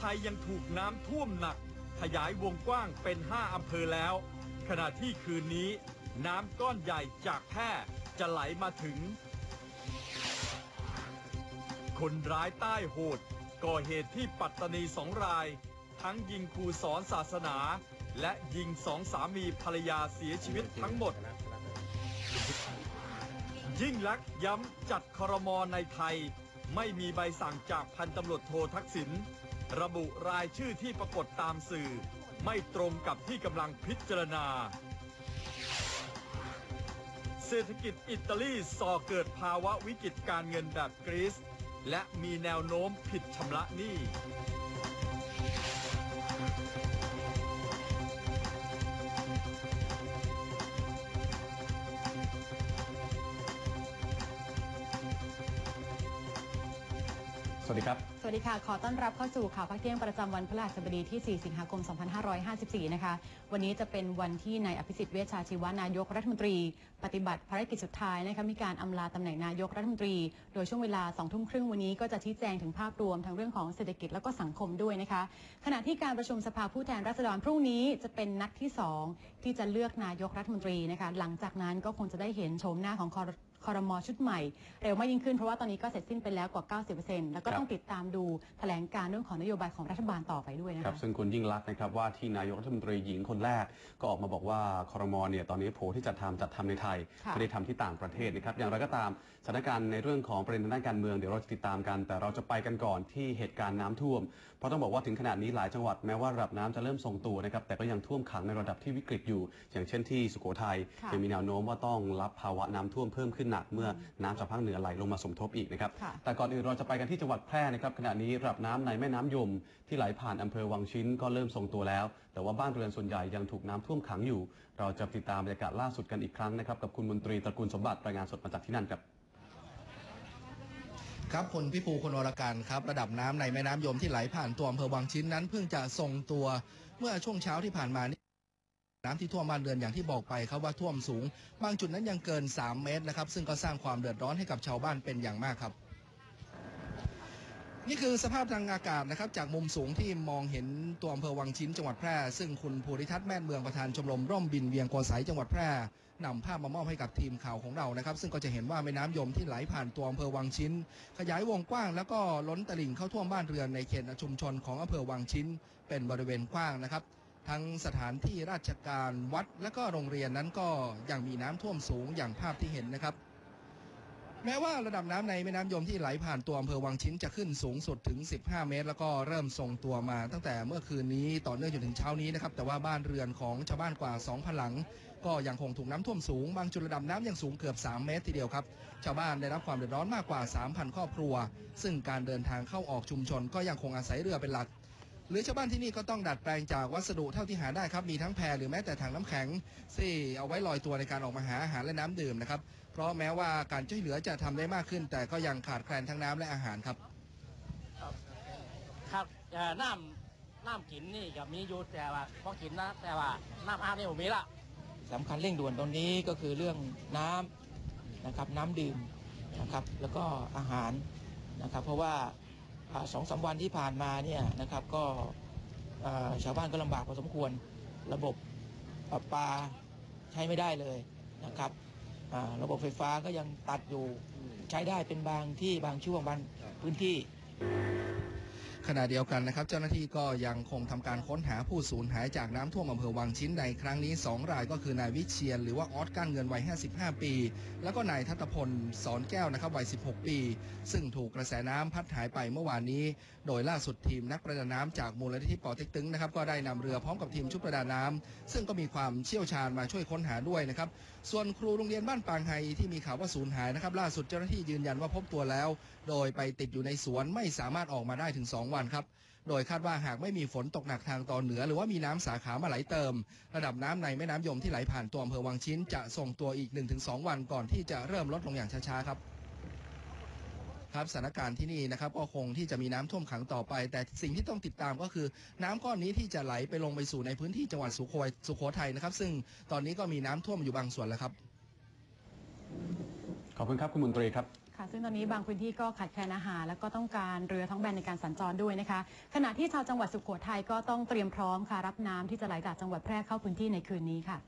ทัยยังถูกน้ำท่วมหนัก ขยายวงกว้างเป็น 5 อำเภอแล้ว ขณะที่คืนนี้ น้ำก้อนใหญ่จากแพร่จะไหลมาถึง คนร้ายใต้โหด ก่อเหตุที่ปัตตานีสองราย ทั้งยิงครูสอนศาสนา และยิงสองสามีภรรยาเสียชีวิตทั้งหมด ยิ่งลักษณ์ย้ำจัดครมในไทยไม่มีใบสั่งจากพันตำรวจโททักษิณ ระบุรายชื่อที่ปรากฏตามสื่อ ไม่ตรงกับที่กำลังพิจารณา เศรษฐกิจอิตาลีส่อเกิดภาวะวิกฤตการเงินแบบกรีซและมีแนวโน้มผิดชำระหนี้ วัสดีครับ สวัสดีค่ะ ขอต้อนรับเข้าสู่ข่าวพักเที่ยงประจำวันพฤหัสบดีที่ 4 สิงหาคม 2554 นะคะ วันนี้จะเป็นวันที่นายอภิสิทธิ์เวชชาชีวานายกรัฐมนตรี ปฏิบัติภารกิจสุดท้ายนะคะมีการอำลาตำแหน่งนายกรัฐมนตรี โดยช่วงเวลา 2 ทุ่มครึ่งวันนี้ก็จะชี้แจงถึงภาพรวมทั้งเรื่องของเศรษฐกิจและก็สังคมด้วยนะคะ ขณะที่การประชุมสภาผู้แทนราษฎรพรุ่งนี้จะเป็นนัดที่ 2 ที่จะเลือกนายกรัฐมนตรีนะคะ หลังจากนั้นก็คงจะได้เห็นโฉมหน้าของคอ รคอรมอชุดใหม่ เร็วมากยิ่งขึ้นเพราะว่าตอนนี้ก็เสร็จสิ้นไปแล้วกว่า 90%แล้วก็ต้องติดตามดูแถลงการเรื่องของนโยบายของรัฐบาลต่อไปด้วยนะครัคะบซึ่งคุณยิ่งรักษณ์นะครับว่าที่นายกรัฐมนตรีหญิงคนแรก ก็ออกมาบอกว่าคอรมอเนี่ยตอนนี้โผที่จัดทำจัดทำในไทยค่ะไม่ได้ทำที่ต่างประเทศนะครับอย่างไรก็ตามสถานการณ์ในเรื่องของประเด็นทางด้านการเมืองเดี๋ยวเราจะติดตามกัน แต่เราจะไปกันก่อนที่เหตุการณ์น้ำท่วม เพราะต้องบอกว่าถึงขนาดนี้หลายจังหวัดแม้ว่าระดับน้ำจะเริ่มทรงตัวนะครับแต่ก็ยังท่วมขังในระดับที่วิกฤตอยู่ อย่างเช่นที่สุโขทัยค่ะยังมีแนวโน้มว่าต้องรับภาวะน้ำท่วมเพิ่มขึ้นหนักเมื่อน้ำจากภาคเหนือไหลลงมาสมทบอีกนะครับค่ะแต่ก่อนอื่นเราจะไปกันที่จังหวัดแพร่นะครับขณะนี้ระดับน้ำในแม่น้ำยม ที่ไหลผ่านอำเภอวังชิ้นก็เริ่มทรงตัวแล้ว แต่ว่าบ้านเรือนส่วนใหญ่ยังถูกน้ำท่วมขังอยู่ เราจะติดตามบรรยากาศล่าสุดกันอีกครั้งนะครับกับคุณมนตรีตระกูลสมบัติรายงานสดมาจากที่นั่นครับครับคุณพี่ภูคุณอรการครับระดับน้ำในแม่น้ำยมที่ไหลผ่านตัวอำเภอวังชิ้นนั้นเพิ่งจะทรงตัวเมื่อช่วงเช้าที่ผ่านมานี่ น้ำที่ท่วมบ้านเรือนอย่างที่บอกไปครับว่าท่วมสูง บางจุดนั้นยังเกิน 3 เมตรนะครับ ซึ่งก็สร้างความเดือดร้อนให้กับชาวบ้านเป็นอย่างมากครับ นี่คือสภาพทางอากาศนะครับ จากมุมสูงที่มองเห็นตัวอำเภอวังชิ้นจังหวัดแพร่ ซึ่งคุณภูริทัศน์แม่นเมืองประธานชมรมร่มบินเวียงโกสัยจังหวัดแพร่นำภาพมามอบให้กับทีมข่าวของเรานะครับ ซึ่งก็จะเห็นว่าแม่น้ำยมที่ไหลผ่านตัวอำเภอวังชิ้น ขยายวงกว้าง แล้วก็ล้นตลิ่งเข้าท่วมบ้านเรือนในเขตชุมชนของอำเภอวังชิ้น เป็นบริเวณกว้างนะครับ ทั้งสถานที่ราชการวัดและก็โรงเรียนนั้นก็ยังมีน้ำท่วมสูงอย่างภาพที่เห็นนะครับ แม้ว่าระดับน้ำในแม่น้ำยมที่ไหลผ่านตัวอำเภอวังชิ้นจะขึ้นสูงสุดถึง 15 เมตร แล้วก็เริ่มทรงตัวมา ตั้งแต่เมื่อคืนนี้ต่อเนื่องจนถึงเช้านี้นะครับ แต่ว่าบ้านเรือนของชาวบ้านกว่า 2,000 หลัง ก็ยังคงถูกน้ำท่วมสูง บางจุดระดับน้ำยังสูงเกือบ 3 เมตรทีเดียวครับ ชาวบ้านได้รับความเดือดร้อนมากกว่า 3,000 ครอบครัว ซึ่งการเดินทางเข้าออกชุมชนก็ยังคงอาศัยเรือเป็นหลัก หรือชาวบ้านที่นี่ก็ต้องดัดแปลงจากวัสดุเท่าที่หาได้ครับมีทั้งแพหรือแม้แต่ถังน้ำแข็งที่เอาไว้ลอยตัวในการออกมาหาอาหารและน้ำดื่มนะครับ เพราะแม้ว่าการช่วยเหลือจะทำได้มากขึ้น แต่ก็ยังขาดแคลนทั้งน้ำและอาหารครับครับเอ่อน้ำน้ำกินนี่กับมีอยู่แต่ว่าพอกินนะแต่ว่าน้ำอาบนี่ผมมีละสำคัญเร่งด่วนตอนนี้ก็คือเรื่องน้ำนะครับน้ำดื่มนะครับแล้วก็อาหารนะครับเพราะว่าอ่า สองสามวันที่ผ่านมาเนี่ยนะครับก็ชาวบ้านก็ลำบากพอสมควร ระบบประปาใช้ไม่ได้เลยนะครับระบบไฟฟ้าก็ยังตัดอยู่ใช้ได้เป็นบางที่บางช่วงบางพื้นที่ ขณะเดียวกันนะครับ เจ้าหน้าที่ก็ยังคงทำการค้นหาผู้สูญหายจากน้ำท่วมอำเภอวังชิ้นในครั้งนี้ 2 รายก็คือนายวิเชียน หรือว่าออสก้านเงินวัย 55 ปี แล้วก็นายทัตพลสอนแก้วนะครับวัย 16 ปี ซึ่งถูกกระแสน้ำพัดหายไปเมื่อวานนี้ โดยล่าสุดทีมนักประดาน้ำจากมูลนิธิปอเต็กตึงนะครับก็ได้นำเรือพร้อมกับทีมชุดประดาน้ำซึ่งก็มีความเชี่ยวชาญมาช่วยค้นหาด้วยนะครับส่วนครูโรงเรียนบ้านปางไฮที่มีข่าวว่าสูญหายนะครับล่าสุดเจ้าหน้าที่ยืนยันว่าพบตัวแล้ว โดยไปติดอยู่ในสวนไม่สามารถออกมาได้ถึง 2 วันครับ โดยคาดว่าหากไม่มีฝนตกหนักทางตอนเหนือ หรือว่ามีน้ำสาขามาไหลเติม ระดับน้ำในแม่น้ำยมที่ไหลผ่านตัวอำเภอวังชิ้น จะทรงตัวอีก 1-2 วันก่อนที่จะเริ่มลดลงอย่างช้าๆครับครับสถานการณ์ที่นี่นะครับก็คงที่จะมีน้ำท่วมขังต่อไป แต่สิ่งที่ต้องติดตามก็คือ น้ำก้อนนี้ที่จะไหลไปลงไปสู่ในพื้นที่จังหวัดสุโขทัยสุโขทัยนะครับ ซึ่งตอนนี้ก็มีน้ำท่วมอยู่บางส่วนแล้วครับ ขอบคุณครับคุณมนตรีครับ ค่ะ ซึ่งตอนนี้บางพื้นที่ก็ขาดแคลนอาหาร แล้วก็ต้องการเรือท้องแบนในการสัญจรด้วยนะคะ ขณะที่ชาวจังหวัดสุโขทัยก็ต้องเตรียมพร้อมค่ะรับน้ำที่จะไหลจากจังหวัดแพร่เข้าพื้นที่ในคืนนี้ค่ะ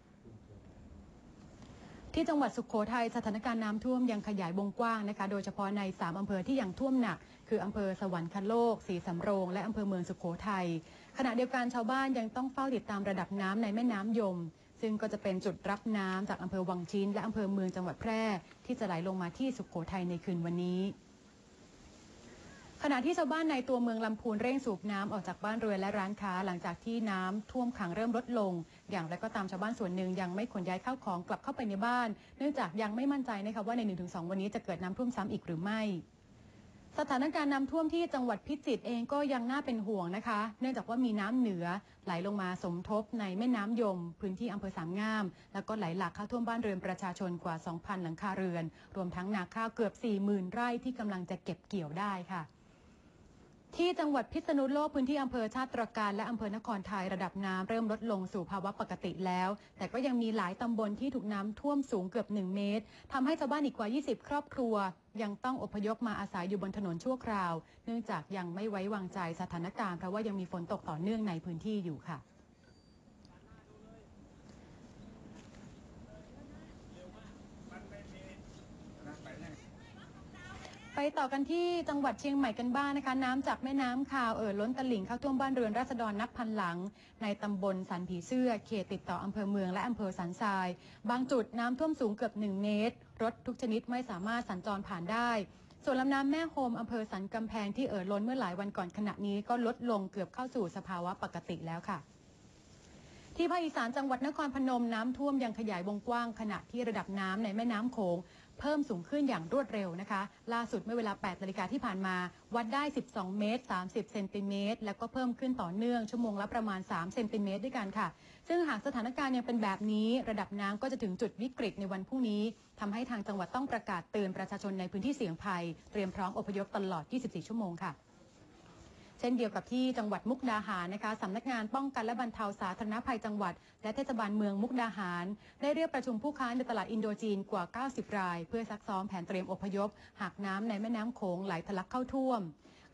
ที่จังหวัดสุขโขทัยสถานการณ์น้ำท่วมยังขยายวงกว้างนะคะ โดยเฉพาะใน 3 อำเภอที่ยังท่วมหนัก คืออำเภอสวรรคโลกศรีสำโรง และอำเภอเมืองสุขโขทัยขณะเดียวกันชาวบ้านยังต้องเฝ้าติดตามระดับน้ำในแม่น้ำยม ซึ่งก็จะเป็นจุดรับน้ำจากอำเภอวังชิ้น และอำเภอเมืองจังหวัดแพร่ ที่จะไหลลงมาที่สุขโขทัยในคืนวันนี้ขณะที่ชาวบ้านในตัวเมืองลำพูนเร่งสูบน้ำออกจากบ้านเรือนและร้านค้าหลังจากที่น้ำท่วมขังเริ่มลดลง อย่างไรก็ตามชาวบ้านส่วนหนึ่งยังไม่ขนย้ายข้าวของกลับเข้าไปในบ้าน เนื่องจากยังไม่มั่นใจนะคะว่าใน 1-2 วันนี้จะเกิดน้ำท่วมซ้ำอีกหรือไม่ สถานการณ์น้ำท่วมที่จังหวัดพิจิตรเองก็ยังน่าเป็นห่วงนะคะ เนื่องจากว่ามีน้ำเหนือไหลลงมาสมทบในแม่น้ำยม พื้นที่อำเภอสามงาม แล้วก็ไหลหลากเข้าท่วมบ้านเรือนประชาชนกว่า 2,000 หลังคาเรือน รวมทั้งนาข้าวเกือบ 40,000 ไร่ที่กำลังจะเก็บเกี่ยวได้ค่ะ ที่จังหวัดพิษณุโลกพื้นที่อำเภอชาติตรการและอำเภอนครไทยระดับน้ำเริ่มลดลงสู่ภาวะปกติแล้ว แต่ก็ยังมีหลายตำบลที่ถูกน้ำท่วมสูงเกือบ 1 เมตรทำให้ชาวบ้านอีกกว่า 20 ครอบครัว ยังต้องอพยพมาอาศัยอยู่บนถนนชั่วคราว เนื่องจากยังไม่ไว้วางใจสถานการณ์เพราะว่ายังมีฝนตกต่อเนื่องในพื้นที่อยู่ค่ะ ไปต่อกันที่จังหวัดเชียงใหม่กันบ้างนะคะ น้ำจากแม่น้ำคาวเอ่อล้นตลิ่งเข้าท่วมบ้านเรือนราษฎรนับพันหลัง ในตำบลสันผีเสื้อเขตติดต่ออำเภอเมืองและอำเภอสันทราย บางจุดน้ำท่วมสูงเกือบ 1 เมตร รถทุกชนิดไม่สามารถสัญจรผ่านได้ ส่วนลำน้ำแม่โฮมอำเภอสันกำแพงที่เอ่อล้นเมื่อหลายวันก่อนขณะนี้ก็ลดลงเกือบเข้าสู่สภาวะปกติแล้วค่ะที่ภาคอีสานจังหวัดนครพนมน้ำท่วมยังขยายวงกว้างขณะที่ระดับน้ำในแม่น้ำโขง เพิ่มสูงขึ้นอย่างรวดเร็วนะคะ ล่าสุดเมื่อเวลา 8 นาฬิกาที่ผ่านมา วัดได้ 12 เมตร 30 เซนติเมตร แล้วก็เพิ่มขึ้นต่อเนื่อง ชั่วโมงละประมาณ 3 เซนติเมตรด้วยกันค่ะ ซึ่งหากสถานการณ์ยังเป็นแบบนี้ ระดับน้ำก็จะถึงจุดวิกฤตในวันพรุ่งนี้ทำให้ทางจังหวัดต้องประกาศเตือนประชาชนในพื้นที่เสี่ยงภัย เตรียมพร้อมอพยพตลอด 24 ชั่วโมงค่ะ ช่นเดียวกับที่จังหวัดมุกดาหารนะคะสำนักงานป้องกันและบรรเทาสาธารณภัยจังหวัด และเทศบาลเมืองมุกดาหาร ได้เรียกประชุมผู้ค้าในตลาดอินโดจีนกว่า 90 ราย เพื่อซักซ้อมแผนเตรียมอพยพ หากน้ำในแม่น้ำโขงไหลทะลักเข้าท่วม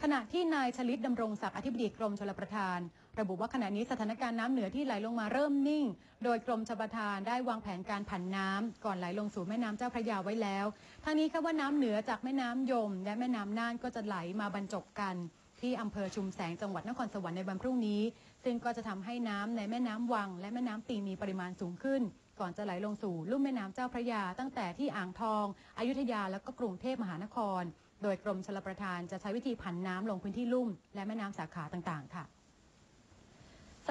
ขณะที่นายชลิตดำรงศักดิ์อธิบดีกรมชลประทาน ระบุว่าขณะนี้สถานการณ์น้ำเหนือที่ไหลลงมาเริ่มนิ่ง โดยกรมชลประทานได้วางแผนการผันน้ำก่อนไหลลงสู่แม่น้ำเจ้าพระยาไว้แล้วทั้งนี้คาดว่าน้ำเหนือจากแม่น้ำยม และแม่น้ำน่านก็จะไหลมาบรรจบกัน ที่อำเภอชุมแสงจังหวัดนครสวรรค์ในวันพรุ่งนี้ ซึ่งก็จะทำให้น้ำในแม่น้ำวัง และแม่น้ำปีมีปริมาณสูงขึ้น ก่อนจะไหลลงสู่ลุ่มแม่น้ำเจ้าพระยา ตั้งแต่ที่อ่างทอง อยุธยาและก็กรุงเทพมหานคร โดยกรมชลประทานจะใช้วิธีผันน้ำลงพื้นที่ลุ่ม และแม่น้ำสาขาต่างๆ ค่ะ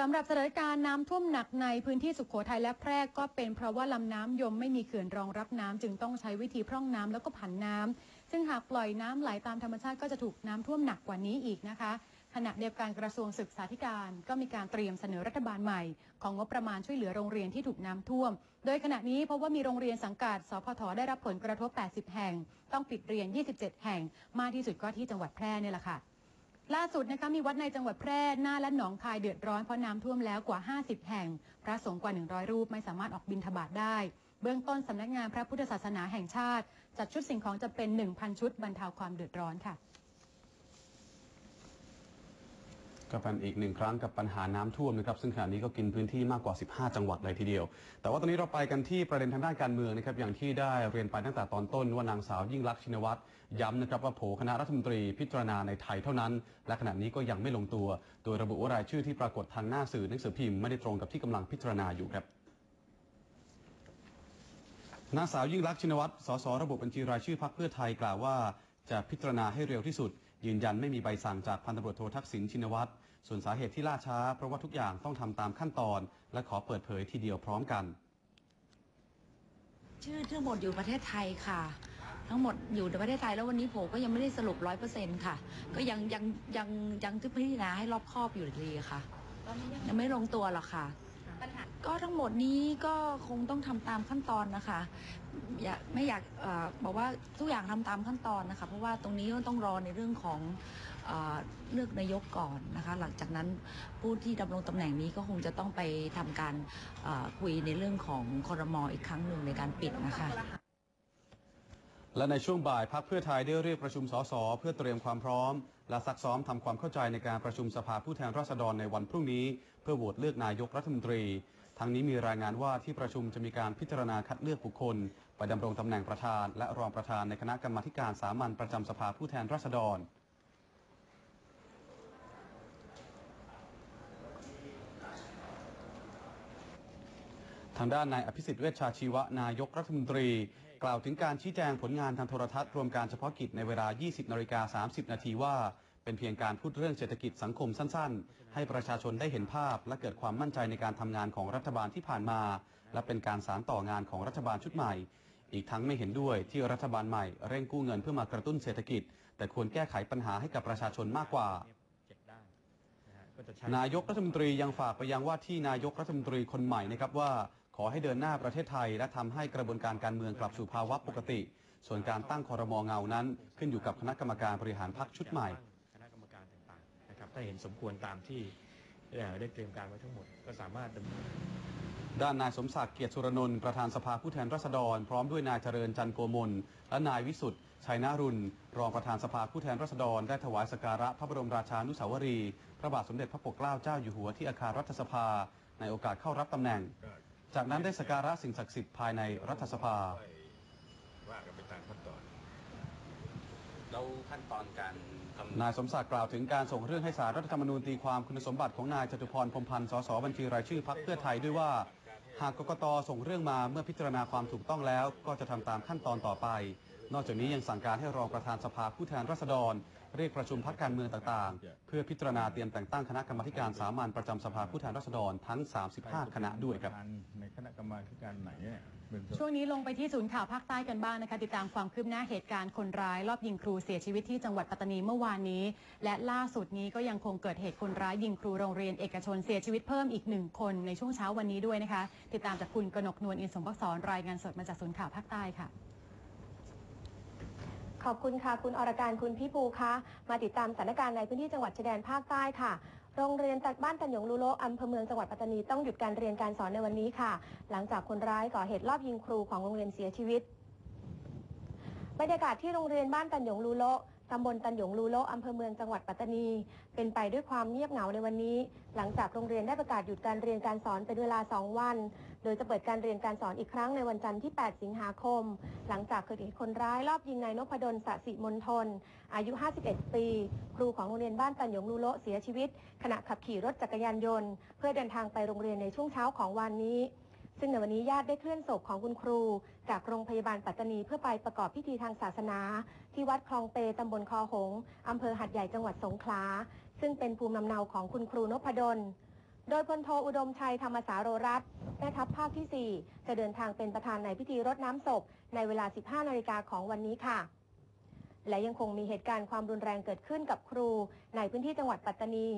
สำหรับสถานการณ์น้ำท่วมหนักในพื้นที่สุขโขทัยและแพร่ก็เป็นเพราะว่าลำน้ำยมไม่มีเขื่อนรองรับน้ำจึงต้องใช้วิธีพร่องน้ำแล้วก็ผันน้ำซึ่งหากปล่อยน้ำไหลตามธรรมชาติก็จะถูกน้ำท่วมหนักกว่านี้อีกนะคะ ขณะเดียวกันกระทรวงศึกษาธิการก็มีการเตรียมเสนอรัฐบาลใหม่ ของงบประมาณช่วยเหลือโรงเรียนที่ถูกน้ำท่วม โดยขณะนี้พบว่ามีโรงเรียนสังกัดสพทได้รับผลกระทบ 80 แห่ง ต้องปิดเรียน 27 แห่ง มากที่สุดก็ที่จังหวัดแพร่เนี่ยแหละค่ะ ล่าสุดนะคะมีวัดในจังหวัดแพร่น่านและหนองคายเดือดร้อนเพราะน้ำท่วมแล้วกว่า 50 แห่ง พระสงฆ์กว่า 100 รูปไม่สามารถออกบิณฑบาตได้ เบื้องต้นสำนักงานพระพุทธศาสนาแห่งชาติ จัดชุดสิ่งของจะเป็น 1,000 ชุดบรรเทาความเดือดร้อนค่ะ ก็เป็นอีกหนึ่งครั้งกับปัญหาน้ำท่วมนะครับซึ่งขณะนี้ก็กินพื้นที่มากกว่า 15 จังหวัดเลยทีเดียว แต่ว่าตอนนี้เราไปกันที่ประเด็นทางด้านการเมืองนะครับอย่างที่ได้เรียนไปตั้งแต่ตอนต้นว่านางสาวยิ่งลักษณ์ชินวัตรย้ำนะครับว่าโผคณะรัฐมนตรีพิจารณาในไทยเท่านั้น และขณะนี้ก็ยังไม่ลงตัว โดยระบุว่ารายชื่อที่ปรากฏทางหน้าสื่อหนังสือพิมพ์ไม่ได้ตรงกับที่กำลังพิจารณาอยู่ครับนางสาวยิ่งลักษณ์ชินวัตรสสระบบบัญชีรายชื่อพรรคเพื่อไทยกล่าวว่าจะพิจารณาให้เร็วที่สุด ยืนยันไม่มีใบสั่งจากพันตำรวจโททักษิณชินวัตรส่วนสาเหตุที่ล่าช้า เพราะว่าทุกอย่างต้องทำตามขั้นตอน และขอเปิดเผยทีเดียวพร้อมกัน ชื่อทั้งหมดอยู่ประเทศไทยค่ะ ทั้งหมดอยู่ในประเทศไทยแล้ววันนี้ผมก็ยังไม่ได้สรุปร้อยเปอร์เซ็นต์ค่ะ ก็ยังยังยังยังพิจารณาให้รอบคอบอยู่ดีค่ะ ยังไม่ลงตัวหรอกค่ะ ก็ทั้งหมดนี้ก็คงต้องทำตามขั้นตอนนะคะอยากไม่อยากอบอกว่าทุกอย่างทำตามขั้นตอนนะคะ เพราะว่าตรงนี้ก็ต้องรอในเรื่องของเอเลือกนายกก่อนนะคะ หลังจากนั้นผู้ที่ดำรงตำแหน่งนี้ก็คงจะต้องไปทำการคุยในเรื่องของคอรมออีกครั้งหนึ่งในการปิดนะคะและในช่วงบ่ายพักเพื่อไทยได้เรียกประชุมสสเพื่อเตรียมความพร้อม และซักซ้อมทำความเข้าใจในการประชุมสภาผู้แทนราษฎรในวันพรุ่งนี้ เพื่อโหวตเลือกนายกรัฐมนตรี ทั้งนี้มีรายงานว่าที่ประชุมจะมีการพิจารณาคัดเลือกบุคคล ไปดำรงตำแหน่งประธาน และรองประธานในคณะกรรมาธิการสามัญประจำสภาผู้แทนราษฎร ทางด้านนายอภิสิทธิ์เวชชาชีวะนายกรัฐมนตรี กล่าวถึงการชี้แจงผลงานทางโทรทัศน์รวมการเฉพาะกิจในเวลา 20นาฬิกา30 นาทีว่า เป็นเพียงการพูดเรื่องเศรษฐกิจสังคมสั้นๆ ให้ประชาชนได้เห็นภาพ และเกิดความมั่นใจในการทำงานของรัฐบาลที่ผ่านมา และเป็นการสานต่องานของรัฐบาลชุดใหม่ อีกทั้งไม่เห็นด้วยที่รัฐบาลใหม่เร่งกู้เงินเพื่อมากระตุ้นเศรษฐกิจ แต่ควรแก้ไขปัญหาให้กับประชาชนมากกว่านายกรัฐมนตรียังฝากไปยังว่าที่นายกรัฐมนตรีคนใหม่นะครับว่า ขอให้เดินหน้าประเทศไทย และทำให้กระบวนการการเมืองกลับสู่ภาวะปกติ ส่วนการตั้งคอรมอเงานั้น ขึ้นอยู่กับคณะกรรมการบริหารพรรคชุดใหม่ ถ้าเห็นสมควรตามที่ได้เตรียมการไว้ทั้งหมด ก็สามารถดำเนินด้านนายสมศักดิ์เกียรติสุรนนท์ประธานสภาผู้แทนราษฎร พร้อมด้วยนายเจริญจันโกมล และนายวิสุทธ์ชัยนารุณ รองประธานสภาผู้แทนราษฎร ได้ถวายสักการะพระบรมราชานุสาวรีย์พระบาทสมเด็จพระปกเกล้าเจ้าอยู่หัวที่อาคารรัฐสภา ในโอกาสเข้ารับตำแหน่ง จากนั้นได้สักการะสิ่งศักดิ์สิทธิ์ภายในรัฐสภาว่ากันไปตามขั้น แล้วขั้นตอนการคำนายสมศักดิ์กล่าวถึงการส่งเรื่องให้สารรัฐธรรมนูญตีความคุณสมบัติของนายจตุพรพรหมพันธ์สสบัญชีรายชื่อพรรคเพื่อไทยด้วยว่า หากกกตส่งเรื่องมาเมื่อพิจารณาความถูกต้องแล้ว ก็จะทำตามขั้นตอนต่อไป นอกจากนี้ยังสั่งการให้รองประธานสภาผู้แทนราษฎร เรียกประชุมพักการเมืองต่างๆ เพื่อพิจารณาเตรียมแต่งตั้งคณะกรรมาธิการสามัญประจำสภาผู้แทนราษฎรทั้ง 35 คณะด้วยครับ ในคณะกรรมาธิการไหนเนี่ยเป็น ช่วงนี้ลงไปที่ศูนย์ข่าวภาคใต้กันบ้างนะคะ ติดตามความคืบหน้าเหตุการณ์คนร้าย รอบยิงครูเสียชีวิตที่จังหวัดปัตตานีเมื่อวานนี้ และล่าสุดนี้ก็ยังคงเกิดเหตุคนร้ายยิงครูโรงเรียนเอกชนเสียชีวิตเพิ่มอีกหนึ่งคนในช่วงเช้าวันนี้ด้วยนะคะ ติดตามจากคุณกนกนวลอินสมภักษรรายงานสดมาจากศูนย์ข่าวภาคใต้ค่ะขอบคุณค่ะ คุณอรการคุณพี่ปูคะมาติดตามสถานการณ์ในพื้นที่จังหวัดชายแดนภาคใต้ค่ะ โรงเรียนตัดบ้านตันหยงลูโลอำเภอเมืองจังหวัดปัตตานีต้องหยุดการเรียนการสอนในวันนี้ค่ะ หลังจากคนร้ายก่อเหตุลอบยิงครูของโรงเรียนเสียชีวิต บรรยากาศที่โรงเรียนบ้านตันหยงลูโลตำบลตันหยงลูโลอำเภอเมืองจังหวัดปัตตานี เป็นไปด้วยความเงียบเหงาในวันนี้ หลังจากโรงเรียนได้ประกาศหยุดการเรียนการสอนเป็นเวลา 2 วัน โดยจะเปิดการเรียนการสอนอีกครั้งในวันจันทร์ที่ 8 สิงหาคม หลังจากเกิดเหตุคนร้ายลอบยิงนายนพดลสสิมนทน อายุ 51 ปี ครูของโรงเรียนบ้านตันหยงลูโลเสียชีวิต ขณะขับขี่รถจักรยานยนต์ เพื่อเดินทางไปโรงเรียนในช่วงเช้าของวันนี้ซึ่งในวันนี้ญาติได้เคลื่อนศพของคุณครู จากโรงพยาบาลปัตตานีเพื่อไปประกอบพิธีทางศาสนา ที่วัดคลองเปตำบลคอหงส์อำเภอหัดใหญ่จังหวัดสงขลา ซึ่งเป็นภูมิลำเนาของคุณครูนพดล โดยพลโทอุดมชัยธรรมสาโรรัตน์แม่ทัพภาคที่ 4 จะเดินทางเป็นประธานในพิธีรดน้ำศพ ในเวลา 15 นาฬิกาของวันนี้ค่ะ และยังคงมีเหตุการณ์ความรุนแรงเกิดขึ้นกับครู ในพื้นที่จังหวัดปัตตานี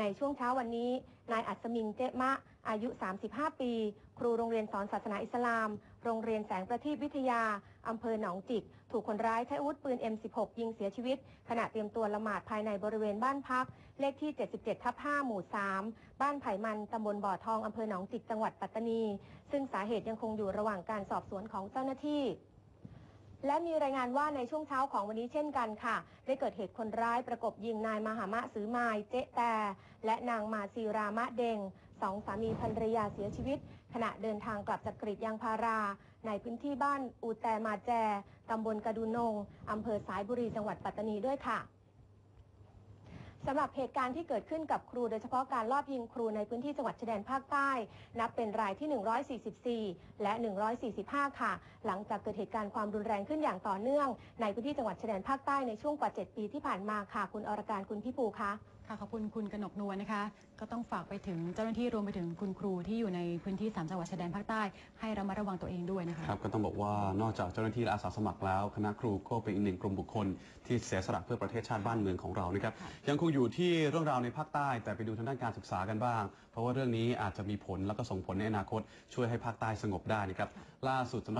ในช่วงเช้าวันนี้ นายอัศมิงเจมะ อายุ 35 ปี ครูโรงเรียนสอนศาสนาอิสลาม โรงเรียนแสงประทีปวิทยา อำเภอหนองจิก ถูกคนร้ายใช้อาวุธปืน M16 ยิงเสียชีวิต ขณะเตรียมตัวละหมาดภายในบริเวณบ้านพัก เลขที่ 77 ทับ 5 หมู่ 3 บ้านไผ่มันตำบลบ่อทองอำเภอหนองจิกจังหวัดปัตตานี ซึ่งสาเหตุยังคงอยู่ระหว่างการสอบสวนของเจ้าหน้าที่และมีรายงานว่าในช่วงเช้าของวันนี้เช่นกันค่ะ ได้เกิดเหตุคนร้ายประกบยิงนายมหามะสือมายเจ๊แต่ และนางมาซีรามะเดงสองสามีภรรยาเสียชีวิต ขณะเดินทางกลับจากกรีดยางพารา ในพื้นที่บ้านอูแตมาแจตำบลกระดูนงอำเภอสายบุรีจังหวัดปัตตานีด้วยค่ะสำหรับเหตุการณ์ที่เกิดขึ้นกับครูโดยเฉพาะการลอบยิงครูในพื้นที่จังหวัดชายแดนภาคใต้ นับเป็นรายที่ 144 และ 145 ค่ะ หลังจากเกิดเหตุการณ์ความรุนแรงขึ้นอย่างต่อเนื่อง ในพื้นที่จังหวัดชายแดนภาคใต้ในช่วงกว่า 7 ปีที่ผ่านมาค่ะ คุณอรการคุณพี่ปูคะ ค่ะขอบคุณคุณกนกนวลนะคะ ก็ต้องฝากไปถึงเจ้าหน้าที่รวมไปถึงคุณครูที่อยู่ในพื้นที่สามจังหวัดชายแดนภาคใต้ให้ระมัดระวังตัวเองด้วยนะคะครับก็ต้องบอกว่านอกจากเจ้าหน้าที่และอาสาสมัครแล้ว คณะครูก็เป็นอีกหนึ่งกลุ่มบุคคลที่เสียสละเพื่อประเทศชาติบ้านเมืองของเรานะครับยังคงอยู่ที่เรื่องราวในภาคใต้ แต่ไปดูทางด้านการศึกษากันบ้าง เพราะว่าเรื่องนี้อาจจะมีผลแล้วก็ส่งผลในอนาคตช่วยให้ภาคใต้สงบได้นะครับล่าสุดสำนัก